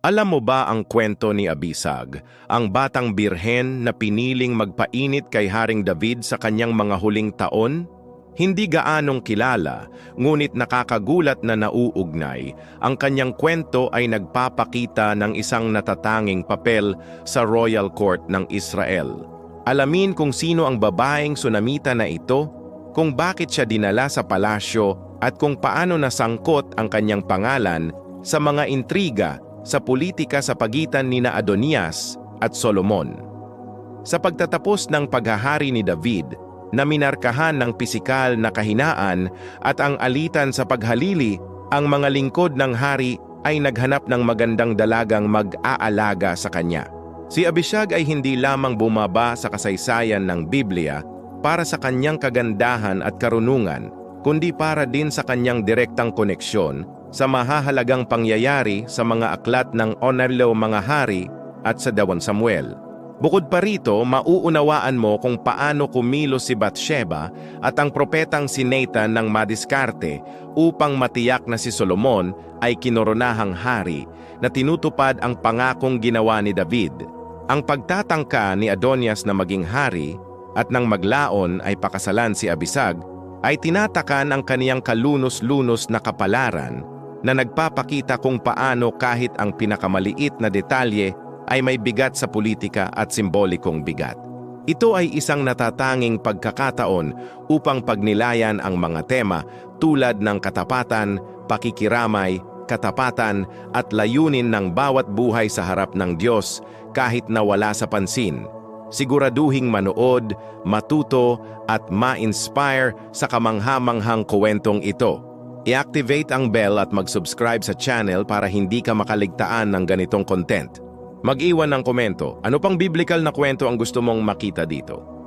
Alam mo ba ang kwento ni Abisag, ang batang birhen na piniling magpainit kay Haring David sa kanyang mga huling taon? Hindi gaanong kilala, ngunit nakakagulat na nauugnay, ang kanyang kwento ay nagpapakita ng isang natatanging papel sa Royal Court ng Israel. Alamin kung sino ang babaeng sunamita na ito, kung bakit siya dinala sa palasyo at kung paano nasangkot ang kanyang pangalan sa mga intriga sa politika sa pagitan ni na Adonias at Solomon. Sa pagtatapos ng paghahari ni David, na minarkahan ng pisikal na kahinaan at ang alitan sa paghalili, ang mga lingkod ng hari ay naghanap ng magandang dalagang mag-aalaga sa kanya. Si Abishag ay hindi lamang bumaba sa kasaysayan ng Biblia para sa kanyang kagandahan at karunungan, kundi para din sa kanyang direktang koneksyon sa mahahalagang pangyayari sa mga aklat ng Onarlo mga hari at sa Dawan Samuel. Bukod pa rito, mauunawaan mo kung paano kumilos si Bathsheba at ang propetang si Nathan ng madiskarte upang matiyak na si Solomon ay kinoronahang hari na tinutupad ang pangakong ginawa ni David. Ang pagtatangka ni Adonias na maging hari at nang maglaon ay pakasalan si Abisag ay tinatakan ang kaniyang kalunos-lunos na kapalaran na nagpapakita kung paano kahit ang pinakamaliit na detalye ay may bigat sa politika at simbolikong bigat. Ito ay isang natatanging pagkakataon upang pagnilayan ang mga tema tulad ng katapatan, pakikiramay, katapatan at layunin ng bawat buhay sa harap ng Diyos kahit na wala sa pansin. Siguraduhing manood, matuto at ma-inspire sa kamanghamanghang kwentong ito. I-activate ang bell at mag-subscribe sa channel para hindi ka makaligtaan ng ganitong content. Mag-iwan ng komento, ano pang biblical na kwento ang gusto mong makita dito?